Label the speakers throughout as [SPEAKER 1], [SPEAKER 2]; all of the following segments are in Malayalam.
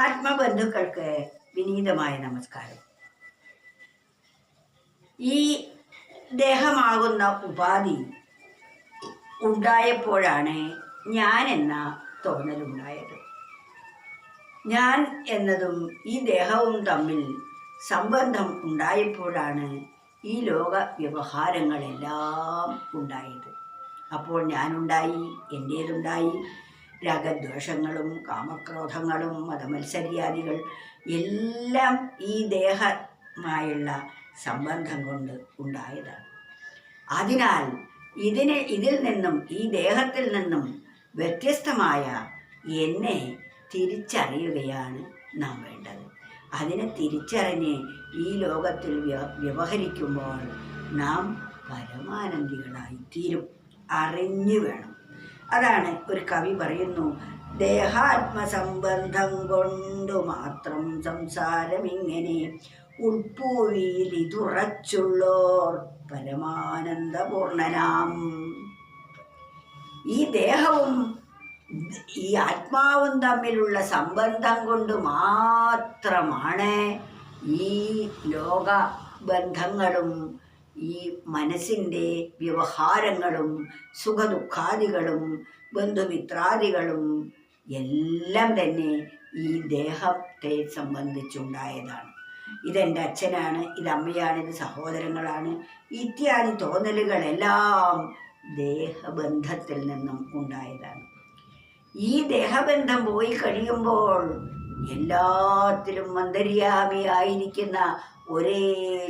[SPEAKER 1] ആത്മബന്ധുക്കൾക്ക് വിനീതമായ നമസ്കാരം. ഈ ദേഹമാകുന്ന ഉപാധി ഉണ്ടായപ്പോഴാണ് ഞാൻ എന്ന തോന്നലുണ്ടായത്. ഞാൻ എന്നതും ഈ ദേഹവും തമ്മിൽ സംബന്ധം ഉണ്ടായപ്പോഴാണ് ഈ ലോക വ്യവഹാരങ്ങളെല്ലാം ഉണ്ടായത്. അപ്പോൾ ഞാനുണ്ടായി എന്റേതുണ്ടായി രാഗദ്വേഷങ്ങളും കാമക്രോധങ്ങളും മതമത്സര്യാദികൾ എല്ലാം ഈ ദേഹമായുള്ള സംബന്ധം കൊണ്ട് ഉണ്ടായതാണ്. അതിനാൽ ഇതിനെ ഇതിൽ നിന്നും ഈ ദേഹത്തിൽ നിന്നും വ്യത്യസ്തമായ എന്നെ തിരിച്ചറിയുകയാണ് നാം വേണ്ടത്. അതിനെ തിരിച്ചറിഞ്ഞ് ഈ ലോകത്തിൽ വ്യ വ്യവഹരിക്കുമ്പോൾ നാം പരമാനന്ദികളായി തീരും അറിഞ്ഞു വേണം. അതാണ് ഒരു കവി പറയുന്നു. ദേഹാത്മസംബന്ധം കൊണ്ടു മാത്രം സംസാരം ഇങ്ങനെ ഉൾപ്പൂഴിയിൽ ഇതുറച്ചുള്ളോർ പരമാനന്ദപൂർണനാം. ഈ ദേഹവും ഈ ആത്മാവും തമ്മിലുള്ള സംബന്ധം കൊണ്ട് മാത്രമാണ് ഈ ലോക ബന്ധങ്ങളും ഈ മനസ്സിന്റെ വ്യവഹാരങ്ങളും സുഖദുഃഖാദികളും ബന്ധുമിത്രാദികളും എല്ലാം തന്നെ ഈ ദേഹത്തെ സംബന്ധിച്ചുണ്ടായതാണ്. ഇതെന്റെ അച്ഛനാണ് ഇത് അമ്മയാണ് ഇത് സഹോദരങ്ങളാണ് ഇത്യാദി തോന്നലുകളെല്ലാം ദേഹബന്ധത്തിൽ നിന്നും ഉണ്ടായതാണ്. ഈ ദേഹബന്ധം പോയി കഴിയുമ്പോൾ എല്ലാത്തിലും മന്ദര്യാമിയായിരിക്കുന്ന ഒരേ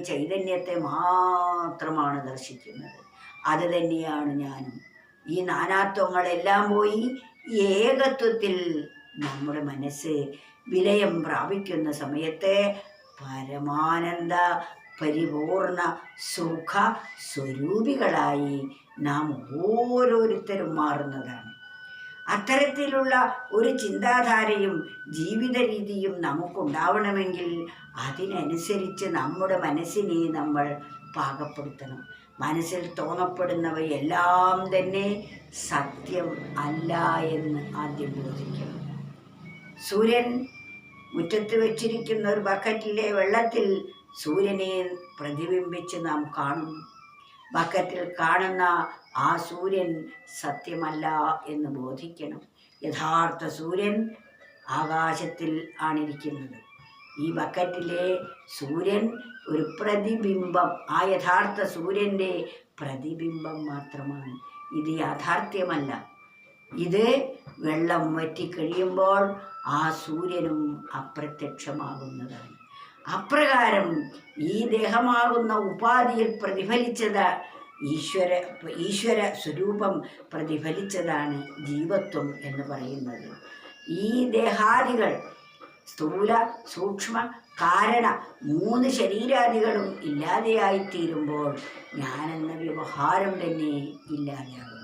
[SPEAKER 1] ചൈതന്യത്തെ മാത്രമാണ് ദർശിക്കുന്നത്. അത് തന്നെയാണ് ഞാനും. ഈ നാനാത്വങ്ങളെല്ലാം പോയി ഏകത്വത്തിൽ നമ്മുടെ മനസ്സ് വിലയം പ്രാപിക്കുന്ന സമയത്തെ പരമാനന്ദ പരിപൂർണ സുഖ സ്വരൂപികളായി നാം ഓരോരുത്തരും മാറുന്നതാണ്. അത്തരത്തിലുള്ള ഒരു ചിന്താധാരയും ജീവിത രീതിയും നമുക്കുണ്ടാവണമെങ്കിൽ അതിനനുസരിച്ച് നമ്മുടെ മനസ്സിനെ നമ്മൾ പാകപ്പെടുത്തണം. മനസ്സിൽ തോന്നപ്പെടുന്നവയെല്ലാം തന്നെ സത്യം അല്ല എന്ന് ആദ്യം ബോധിക്കണം. സൂര്യൻ മുറ്റത്ത് വച്ചിരിക്കുന്ന ഒരു ബക്കറ്റിലെ വെള്ളത്തിൽ സൂര്യനെ പ്രതിബിംബിച്ച് നാം കാണുന്നു ബക്കറ്റിൽ കാണുന്ന ആ സൂര്യൻ സത്യമല്ല എന്ന് ബോധിക്കണം. യഥാർത്ഥ സൂര്യൻ ആകാശത്തിൽ ആണിരിക്കുന്നത്. ഈ ബക്കറ്റിലെ സൂര്യൻ ഒരു പ്രതിബിംബം ആ യഥാർത്ഥ സൂര്യന്റെ പ്രതിബിംബം മാത്രമാണ്. ഇത് യാഥാർത്ഥ്യമല്ല. ഇത് വെള്ളം വറ്റിക്കഴിയുമ്പോൾ ആ സൂര്യനും അപ്രത്യക്ഷമാകുന്നതാണ്. അപ്രകാരം ഈ ദേഹമാകുന്ന ഉപാധിയിൽ പ്രതിഫലിച്ചത് ഈശ്വര ഈശ്വര സ്വരൂപം പ്രതിഫലിച്ചതാണ് ജീവത്വം എന്ന് പറയുന്നത്. ഈ ദേഹാദികൾ സ്ഥൂല സൂക്ഷ്മ കാരണ മൂന്ന് ശരീരാദികളും ഇല്ലാതെയായിത്തീരുമ്പോൾ ഞാനെന്ന വ്യവഹാരം തന്നെ ഇല്ലാതെയാകുന്നു.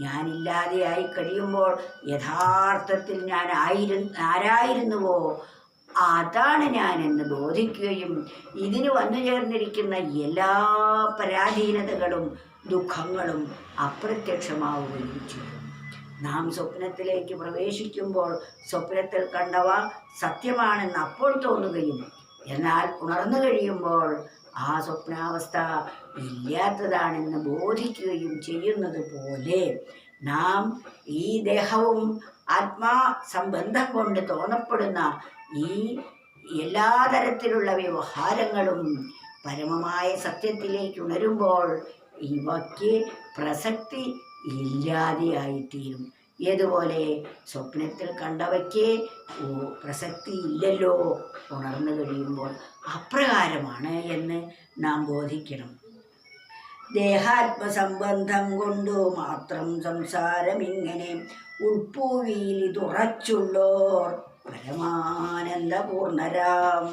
[SPEAKER 1] ഞാനില്ലാതെയായി കഴിയുമ്പോൾ യഥാർത്ഥത്തിൽ ഞാൻ ആയിരു ആരായിരുന്നുവോ അതാണ് ഞാനെന്ന് ബോധിക്കുകയും ഇതിന് വന്നു ചേർന്നിരിക്കുന്ന എല്ലാ പരാധീനതകളും ദുഃഖങ്ങളും അപ്രത്യക്ഷമാവുകയും ചെയ്യും. നാം സ്വപ്നത്തിലേക്ക് പ്രവേശിക്കുമ്പോൾ സ്വപ്നത്തിൽ കണ്ടവ സത്യമാണെന്ന് അപ്പോൾ തോന്നുകയും എന്നാൽ ഉണർന്നു കഴിയുമ്പോൾ ആ സ്വപ്നാവസ്ഥ ഇല്ലാത്തതാണെന്ന് ബോധിക്കുകയും ചെയ്യുന്നത് പോലെ നാം ഈ ദേഹവും ആത്മാ സംബന്ധം കൊണ്ട് തോന്നപ്പെടുന്ന ഈ എല്ലാ തരത്തിലുള്ള വ്യവഹാരങ്ങളും പരമമായ സത്യത്തിലേക്ക് ഉണരുമ്പോൾ ഇവയ്ക്ക് പ്രസക്തി ഇല്ലാതെയായിത്തീരും. ഏതുപോലെ സ്വപ്നത്തിൽ കണ്ടവയ്ക്ക് പ്രസക്തി ഇല്ലല്ലോ ഉണർന്നു കഴിയുമ്പോൾ അപ്രകാരമാണ് എന്ന് നാം ബോധിക്കണം. ദേഹാത്മസംബന്ധം കൊണ്ടു മാത്രം സംസാരം ഇങ്ങനെ ഉൾപ്പൂവിയിൽ തുറച്ചുള്ളോർ പരമാനന്ദപൂർണരാം.